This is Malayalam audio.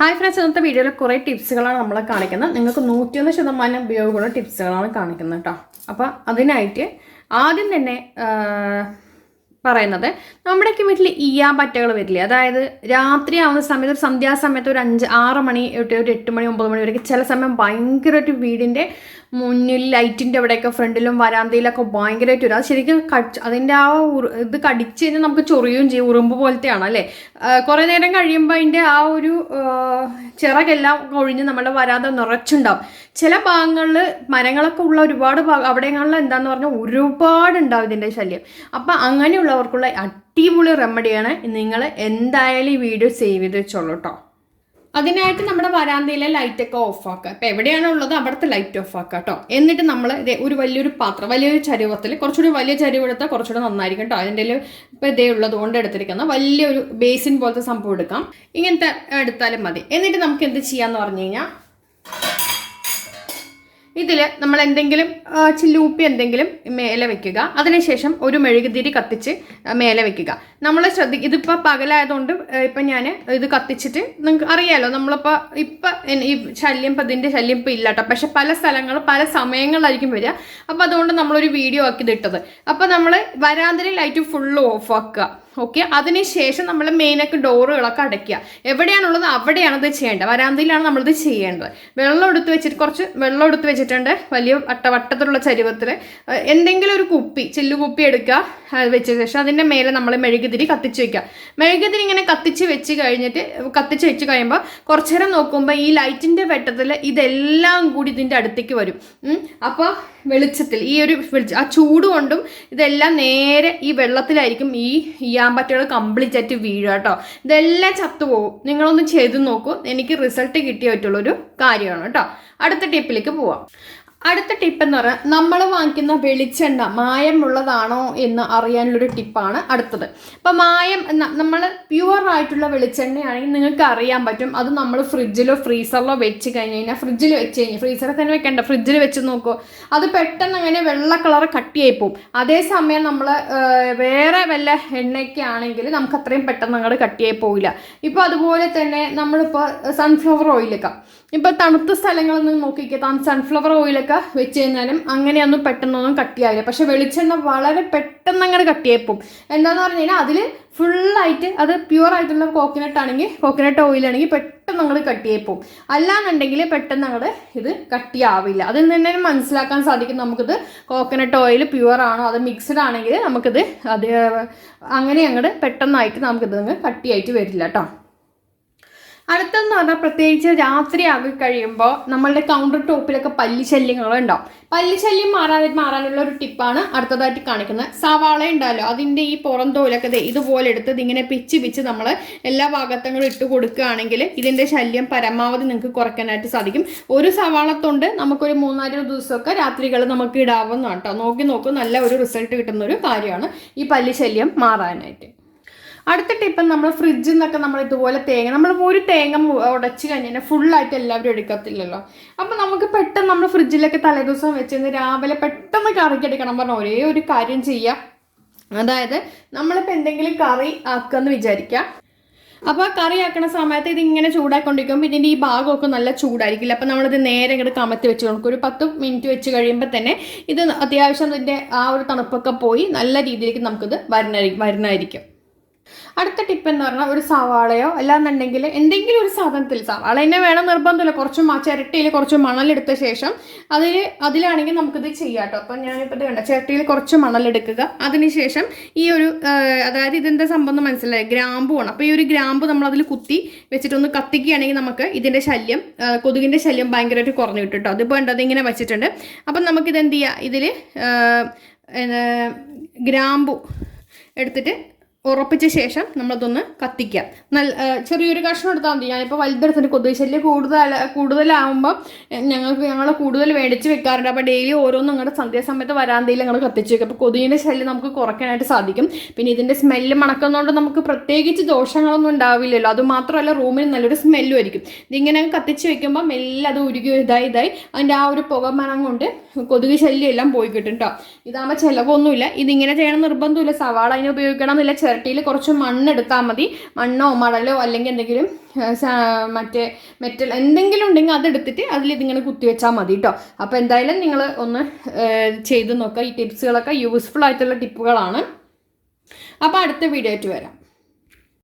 ഹായ് ഫ്രണ്ട്സ് ഇന്നത്തെ വീഡിയോയിൽ കുറേ ടിപ്സുകളാണ് നമ്മൾ കാണിക്കുന്നത്. നിങ്ങൾക്ക് നൂറ്റിയൊന്ന് ശതമാനം ഉപയോഗമുള്ള ടിപ്സുകളാണ് കാണിക്കുന്നത് കേട്ടോ അപ്പോൾ അതിനായിട്ട് ആദ്യം തന്നെ പറയുന്നത്. നമ്മുടെയൊക്കെ വീട്ടിൽ ഇയാൻ പറ്റകൾ വരില്ലേ? അതായത് രാത്രി ആവുന്ന സമയത്ത് ഒരു സന്ധ്യാസമയത്ത് ഒരു അഞ്ച് ആറ് മണി തൊട്ട് ഒരു എട്ട് മണി ഒമ്പത് മണി വരെയൊക്കെ ചില സമയം ഭയങ്കരമായിട്ട് വീടിന്റെ മുന്നിൽ ലൈറ്റിന്റെ അവിടെയൊക്കെ ഫ്രണ്ടിലും വരാന്തയിലൊക്കെ ഭയങ്കരമായിട്ട് വരും. അത് ശരിക്കും കടിച്ച് അതിന്റെ ആ ഇത് കടിച്ച് കഴിഞ്ഞാൽ നമുക്ക് ചൊറിയുകയും ചെയ്യും ഉറുമ്പ് പോലത്തെയാണ് അല്ലേ? കുറേ നേരം കഴിയുമ്പോൾ അതിന്റെ ആ ഒരു ചിറകെല്ലാം ഒഴിഞ്ഞ് നമ്മുടെ വരാന്ത നിറച്ചുണ്ടാവും. ചില ഭാഗങ്ങളിൽ മരങ്ങളൊക്കെ ഉള്ള ഒരുപാട് ഭാഗം അവിടെങ്ങളിൽ എന്താന്ന് പറഞ്ഞാൽ ഒരുപാട് ഉണ്ടാവും ഇതിന്റെ ശല്യം. അപ്പം അങ്ങനെയുള്ളവർക്കുള്ള അടിപൊളി റെമഡിയാണ് നിങ്ങൾ എന്തായാലും ഈ വീഡിയോ സേവ് ചെയ്ത് വെച്ചോളൂ കേട്ടോ അതിനായിട്ട് നമ്മുടെ വരാന്തയിലെ ലൈറ്റൊക്കെ ഓഫ് ആക്കുക ഇപ്പം എവിടെയാണോ ഉള്ളത് അവിടുത്തെ ലൈറ്റ് ഓഫ് കേട്ടോ എന്നിട്ട് നമ്മൾ ഒരു വലിയൊരു പാത്രം വലിയൊരു ചരുവത്തിൽ കുറച്ചുകൂടി വലിയ ചരുവ് എടുത്താൽ കുറച്ചുകൂടി നന്നായിരിക്കും കേട്ടോ അതിന്റെ ഇപ്പം ഇതേ ഉള്ളത് കൊണ്ട് എടുത്തിരിക്കുന്ന വലിയൊരു ബേസിൻ പോലത്തെ സംഭവം എടുക്കാം. ഇങ്ങനത്തെ എടുത്താലും മതി. എന്നിട്ട് നമുക്ക് എന്ത് ചെയ്യാന്ന് പറഞ്ഞു കഴിഞ്ഞാൽ ഇതിൽ നമ്മൾ എന്തെങ്കിലും ചില്ലൂപ്പി എന്തെങ്കിലും മേലെ വെക്കുക. അതിനുശേഷം ഒരു മെഴുകുതിരി കത്തിച്ച് മേലെ വെക്കുക. നമ്മൾ ശ്രദ്ധി ഇതിപ്പോൾ പകലായതുകൊണ്ട് ഇപ്പം ഞാൻ ഇത് കത്തിച്ചിട്ട് നിങ്ങൾക്ക് അറിയാമല്ലോ നമ്മളിപ്പോൾ ഇപ്പം ഈ ശല്യം ഇപ്പം ഇതിന്റെ ശല്യം ഇപ്പം ഇല്ല കേട്ടോ പക്ഷെ പല സ്ഥലങ്ങൾ പല സമയങ്ങളിലായിരിക്കും വരിക. അപ്പോൾ അതുകൊണ്ട് നമ്മളൊരു വീഡിയോ ആക്കി ഇതിട്ടത്. അപ്പോൾ നമ്മൾ വരാന്തരി ലൈറ്റ് ഫുള്ള് ഓഫ് ആക്കുക. ഓക്കെ അതിനുശേഷം നമ്മൾ മെയിനൊക്കെ ഡോറുകളൊക്കെ അടയ്ക്കുക. എവിടെയാണുള്ളത് അവിടെയാണ് ഇത് ചെയ്യേണ്ടത്. വരാന്തയിലാണ് നമ്മളിത് ചെയ്യേണ്ടത്. വെള്ളം എടുത്ത് വെച്ചിട്ട് കുറച്ച് വെള്ളം എടുത്ത് വെച്ചിട്ടുണ്ട്. വലിയ വട്ട വട്ടത്തിലുള്ള ചരുവത്തിൽ എന്തെങ്കിലും ഒരു കുപ്പി ചില്ലു കുപ്പി എടുക്കുക. വെച്ച ശേഷം അതിന്റെ മേലെ നമ്മൾ മെഴുകുതിരി കത്തിച്ച് വെക്കുക. മെഴുകുതിരി ഇങ്ങനെ കത്തിച്ച് വെച്ച് കഴിഞ്ഞിട്ട് കത്തിച്ച് വെച്ച് കഴിയുമ്പോൾ കുറച്ചു നേരം നോക്കുമ്പോൾ ഈ ലൈറ്റിന്റെ വെട്ടത്തിൽ ഇതെല്ലാം കൂടി ഇതിന്റെ അടുത്തേക്ക് വരും. അപ്പോൾ വെളിച്ചത്തിൽ ഈ ഒരു ആ ചൂട് കൊണ്ടും ഇതെല്ലാം നേരെ ഈ വെള്ളത്തിലായിരിക്കും ഈ ഈയാമ്പറ്റകൾ കംപ്ലീറ്റ് ആയിട്ട് വീഴുക കേട്ടോ. ഇതെല്ലാം ചത്തുപോകും നിങ്ങളൊന്ന് ചെയ്ത് നോക്കൂ. എനിക്ക് റിസൾട്ട് കിട്ടിയ പറ്റുള്ളൊരു കാര്യമാണ് കേട്ടോ. അടുത്ത ടിപ്പിലേക്ക് പോവാം. അടുത്ത ടിപ്പ് എന്ന് പറഞ്ഞാൽ നമ്മൾ വാങ്ങിക്കുന്ന വെളിച്ചെണ്ണ മായമുള്ളതാണോ എന്ന് അറിയാനുള്ളൊരു ടിപ്പാണ് അടുത്തത്. അപ്പോൾ മായം നമ്മൾ പ്യുവർ ആയിട്ടുള്ള വെളിച്ചെണ്ണയാണെങ്കിൽ നിങ്ങൾക്ക് അറിയാൻ പറ്റും. അത് നമ്മൾ ഫ്രിഡ്ജിലോ ഫ്രീസറിലോ വെച്ച് കഴിഞ്ഞ് കഴിഞ്ഞാൽ ഫ്രിഡ്ജിൽ വെച്ച് കഴിഞ്ഞാൽ ഫ്രീസറിൽ തന്നെ വെക്കണ്ട ഫ്രിഡ്ജിൽ വെച്ച് നോക്കുമോ അത് പെട്ടെന്ന് അങ്ങനെ വെള്ള കളർ കട്ടിയായി പോവും. അതേസമയം നമ്മൾ വേറെ വല്ല എണ്ണയൊക്കെ ആണെങ്കിൽ നമുക്ക് അത്രയും പെട്ടെന്ന് അങ്ങോട്ട് കട്ടിയായി പോവില്ല. ഇപ്പോൾ അതുപോലെ തന്നെ നമ്മളിപ്പോൾ സൺഫ്ലവർ ഓയിലൊക്കെ ഇപ്പോൾ തണുത്ത സ്ഥലങ്ങളിൽ നിന്ന് നോക്കിക്കുക സൺഫ്ലവർ ഓയിലൊക്കെ വെച്ച് കഴിഞ്ഞാലും അങ്ങനെയൊന്നും പെട്ടെന്നൊന്നും കട്ടിയാവില്ല പക്ഷെ വെളിച്ചെണ്ണ വളരെ പെട്ടെന്ന് അങ്ങനെ കട്ടിയായിപ്പോവും എന്താന്ന് പറഞ്ഞു കഴിഞ്ഞാൽ അതിൽ ഫുള്ളായിട്ട് അത് പ്യുവർ ആയിട്ടുള്ള കോക്കനട്ട് ആണെങ്കിൽ കോക്കനട്ട് ഓയിലാണെങ്കിൽ പെട്ടെന്ന് നമ്മൾ കട്ടിയായിപ്പോവും അല്ലാന്നുണ്ടെങ്കിൽ പെട്ടെന്ന് നമ്മൾ ഇത് കട്ടിയാവില്ല അതിൽ നിന്ന് തന്നെ മനസ്സിലാക്കാൻ സാധിക്കും നമുക്കിത് കോക്കനട്ട് ഓയിൽ പ്യുവർ ആണോ അത് മിക്സ്ഡ് ആണെങ്കിൽ നമുക്കിത് അത് അങ്ങനെ അങ്ങോട്ട് പെട്ടെന്നായിട്ട് നമുക്കിത് കട്ടിയായിട്ട് വരില്ല കേട്ടോ അടുത്തെന്ന് പറഞ്ഞാൽ പ്രത്യേകിച്ച് രാത്രി ആകി കഴിയുമ്പോൾ നമ്മളുടെ കൗണ്ടർ ടോപ്പിലൊക്കെ പല്ലി ശല്യങ്ങൾ ഉണ്ടാവും. പല്ലി ശല്യം മാറാതെ മാറാനുള്ള ഒരു ടിപ്പാണ് അടുത്തതായിട്ട് കാണിക്കുന്നത്. സവാള ഉണ്ടല്ലോ അതിന്റെ ഈ പുറം തോലൊക്കെ ഇതുപോലെ എടുത്ത് ഇതിങ്ങനെ പിച്ച് പിച്ച് നമ്മൾ എല്ലാ ഭാഗത്തങ്ങളും ഇട്ട് കൊടുക്കുകയാണെങ്കിൽ ഇതിന്റെ ശല്യം പരമാവധി നിങ്ങൾക്ക് കുറയ്ക്കാനായിട്ട് സാധിക്കും. ഒരു സവാളത്തൊണ്ട് നമുക്കൊരു മൂന്നാൽ ദിവസമൊക്കെ രാത്രികൾ നമുക്ക് ഇടാവുന്നതാണ് കേട്ടോ. നോക്കി നോക്കും നല്ല ഒരു റിസൾട്ട് കിട്ടുന്ന ഒരു കാര്യമാണ് ഈ പല്ലി ശല്യം മാറാനായിട്ട്. അടുത്ത ടിപ്പ് നമ്മൾ ഫ്രിഡ്ജിൽ നിന്നൊക്കെ നമ്മൾ ഇതുപോലെ തേങ്ങ നമ്മൾ ഒരു തേങ്ങ ഉടച്ചു കഴിഞ്ഞാൽ ഫുള്ളായിട്ട് എല്ലാവരും എടുക്കത്തില്ലല്ലോ. അപ്പം നമുക്ക് പെട്ടെന്ന് നമ്മൾ ഫ്രിഡ്ജിലൊക്കെ തലേദിവസം വെച്ചിരുന്ന് രാവിലെ പെട്ടെന്ന് കറിക്കെടുക്കണം പറഞ്ഞ ഒരേ ഒരു കാര്യം ചെയ്യാം. അതായത് നമ്മളിപ്പോൾ എന്തെങ്കിലും കറി ആക്കുകയെന്ന് വിചാരിക്കാം. അപ്പോൾ ആ കറി ആക്കുന്ന സമയത്ത് ഇതിങ്ങനെ ചൂടാക്കൊണ്ടിരിക്കുമ്പോൾ ഇതിന്റെ ഈ ഭാഗമൊക്കെ നല്ല ചൂടായിരിക്കില്ല. അപ്പോൾ നമ്മളിത് നേരെ ഇങ്ങോട്ട് കമത്തി വെച്ച് കൊടുക്കും. ഒരു പത്ത് മിനിറ്റ് വെച്ച് കഴിയുമ്പോൾ തന്നെ ഇത് അത്യാവശ്യം ഇതിന്റെ ആ ഒരു തണുപ്പൊക്കെ പോയി നല്ല രീതിയിലേക്ക് നമുക്കിത് വരണ വരുന്നതായിരിക്കും അടുത്ത ടിപ്പ് എന്ന് പറഞ്ഞാൽ ഒരു സവാളയോ അല്ലാന്നുണ്ടെങ്കിൽ എന്തെങ്കിലും ഒരു സാധനത്തിൽ സവാള. തന്നെ വേണം നിർബന്ധമില്ല. കുറച്ച് ചിരട്ടിയിൽ കുറച്ച് മണലെടുത്ത ശേഷം അതിൽ അതിലാണെങ്കിൽ നമുക്കിത് ചെയ്യാം കേട്ടോ അപ്പം ഞാനിപ്പോൾ ഇത് കണ്ട? ചിരട്ടിയിൽ കുറച്ച് മണലെടുക്കുക. അതിനുശേഷം ഈ ഒരു അതായത് ഇതിന്റെ സംബന്ധം മനസ്സിലായി? ഗ്രാമ്പുമാണ് അപ്പോൾ ഈ ഒരു ഗ്രാമ്പ് നമ്മൾ അതിൽ കുത്തി വെച്ചിട്ടൊന്ന് കത്തിക്കുകയാണെങ്കിൽ നമുക്ക് ഇതിന്റെ ശല്യം കൊതുകിന്റെ ശല്യം ഭയങ്കരമായിട്ട് കുറഞ്ഞു കിട്ടും കേട്ടോ അതിപ്പോൾ ഉണ്ട് അതിങ്ങനെ വെച്ചിട്ടുണ്ട്. അപ്പം നമുക്കിത് എന്ത് ചെയ്യുക ഇതിൽ ഗ്രാമ്പു എടുത്തിട്ട് ഉറപ്പിച്ച ശേഷം നമ്മളതൊന്ന് കത്തിക്കാം. നല്ല ചെറിയൊരു കഷ്ണം എടുത്താൽ മതി. ഞാനിപ്പോൾ വലുതെടുത്തിട്ട് കൊതുക് ശല്യം കൂടുതൽ കൂടുതലാവുമ്പം ഞങ്ങൾക്ക് ഞങ്ങൾ കൂടുതൽ മേടിച്ച് വെക്കാറുണ്ട്. അപ്പോൾ ഡെയിലി ഓരോന്നും നിങ്ങളുടെ സന്ധ്യാസമയത്ത് വരാന്തയിൽ ഞങ്ങൾ കത്തിച്ച് വെക്കും. അപ്പോൾ കൊതുകിന്റെ ശല്യം നമുക്ക് കുറയ്ക്കാനായിട്ട് സാധിക്കും. പിന്നെ ഇതിന്റെ സ്മെല്ല് മണക്കുന്നതുകൊണ്ട് നമുക്ക് പ്രത്യേകിച്ച് ദോഷങ്ങളൊന്നും ഉണ്ടാവില്ലല്ലോ. അതുമാത്രമല്ല റൂമിന് നല്ലൊരു സ്മെല്ലും ആയിരിക്കും. ഇതിങ്ങനെ കത്തിച്ച് വെക്കുമ്പോൾ മെല്ലെ അത് ഉരുകി ഇതായി ഇതായി. അതിന്റെ ആ ഒരു പുക മണം കൊണ്ട് കൊതുക് ശല്യം എല്ലാം പോയി കിട്ടും കേട്ടോ ഇതാകുമ്പോൾ ചിലവൊന്നുമില്ല. ഇതിങ്ങനെ ചെയ്യണം നിർബന്ധമില്ല സവാള അതിന് ഉപയോഗിക്കണം എന്നില്ല. ചിരട്ടിയിൽ കുറച്ച് മണ്ണെടുത്താൽ മതി. മണ്ണോ മടലോ അല്ലെങ്കിൽ എന്തെങ്കിലും മറ്റേ മെറ്റൽ എന്തെങ്കിലും ഉണ്ടെങ്കിൽ അതെടുത്തിട്ട് അതിൽ ഇതിങ്ങനെ കുത്തിവെച്ചാൽ മതി കേട്ടോ അപ്പോൾ എന്തായാലും നിങ്ങൾ ഒന്ന് ചെയ്ത് നോക്കുക. ഈ ടിപ്സുകളൊക്കെ യൂസ്ഫുൾ ആയിട്ടുള്ള ടിപ്പുകളാണ് അപ്പോൾ അടുത്ത വീഡിയോ ആയിട്ട് വരാം.